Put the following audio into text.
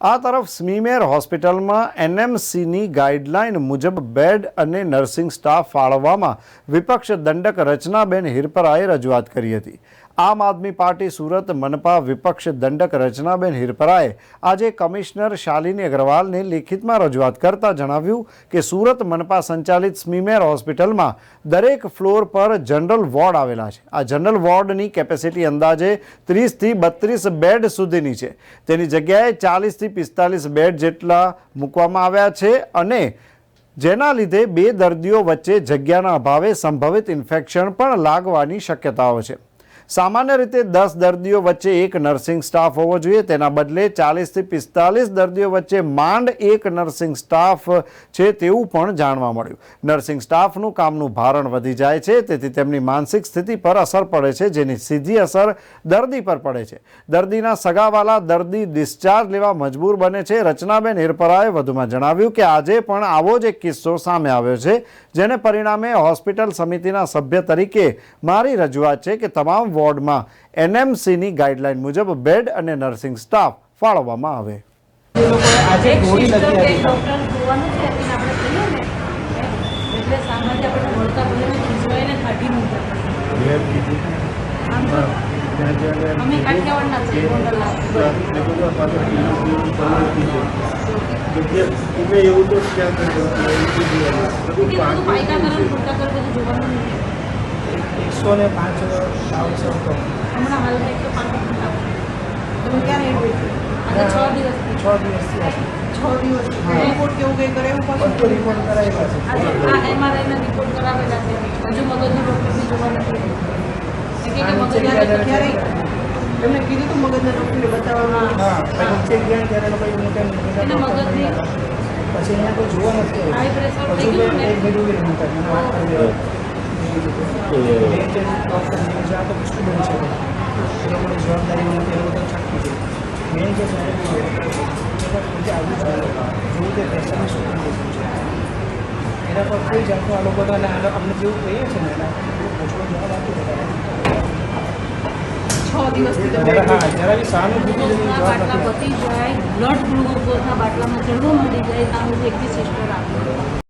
આ તરફ સ્મીમેર હોસ્પિટલમાં એનએમસીની ગાઈડલાઈન મુજબ બેડ અને નર્સિંગ સ્ટાફ ફાળવવામાં વિપક્ષ દંડક રચનાબેન હિરપરાએ રજૂઆત કરી હતી. આમ આદમી પાર્ટી સુરત મનપા વિપક્ષ દંડક રચનાબેન હિરપરાએ આજે કમિશનર શાલિની અગ્રવાલને લેખિતમાં રજૂઆત કરતા જણાવ્યું કે સુરત મનપા સંચાલિત સ્મીમેર હોસ્પિટલમાં દરેક ફ્લોર પર જનરલ વોર્ડ આવેલા છે. આ જનરલ વોર્ડની કેપેસિટી અંદાજે ત્રીસથી બત્રીસ બેડ સુધીની છે. તેની જગ્યાએ ચાલીસથી પિસ્તાલીસ બેડ જેટલા મૂકવામાં આવ્યા છે અને જેના લીધે બે દર્દીઓ વચ્ચે જગ્યાના અભાવે સંભવિત ઇન્ફેક્શન પણ લાગવાની શક્યતાઓ છે. સામાન્ય રીતે દસ દર્દીઓ વચ્ચે એક નર્સિંગ સ્ટાફ હોવો જોઈએ. તેના બદલે ચાલીસથી પિસ્તાલીસ દર્દીઓ વચ્ચે માંડ એક નર્સિંગ સ્ટાફ છે તેવું પણ જાણવા મળ્યું. નર્સિંગ સ્ટાફનું કામનું ભારણ વધી જાય છે, તેથી તેમની માનસિક સ્થિતિ પર અસર પડે છે, જેની સીધી અસર દર્દી પર પડે છે. દર્દીના સગાવાલા દર્દી ડિસ્ચાર્જ લેવા મજબૂર બને છે. રચનાબેન હિરપરાએ વધુમાં જણાવ્યું કે આજે પણ આવો જ એક કિસ્સો સામે આવ્યો છે, જેને પરિણામે હોસ્પિટલ સમિતિના સભ્ય તરીકે મારી રજૂઆત છે કે તમામ વોર્ડમાં એનએમસીની ગાઈડલાઇન મુજબ બેડ અને નર્સિંગ સ્ટાફ ફાળવવામાં આવે. એવું તો એકસો ને પાંચ તો તમે ક્યારે છ દિવસથી. છ દિવસથી રિપોર્ટ કેવું કંઈ કરે એવું બધું પાછું રિપોર્ટ કરાવેલા છે એમઆરઆઈના રિપોર્ટ કરાવેલા છે. હજુ મગજનું જોવા નથી એમને કીધું હતું મગજના ડોક્ટરને બતાવવામાં. પછી ગયા ત્યારે લોકો કેમ હતા. પછી અહીંયા કોઈ જોવા નથી હજુ એક ભેગું મને વાત કરી એના પર કોઈ જાતનું આ લોકો અને અમને જેવું કહીએ છે ને એના ઓછો જવાબ આપી છ. દિવસથી જવાબ બાટલા પતી જાય, બ્લડ ગ્લુકોઝના બાટલામાં ચડવા મળી જાય ત્યાં એકથી સિસ્ટર આપે.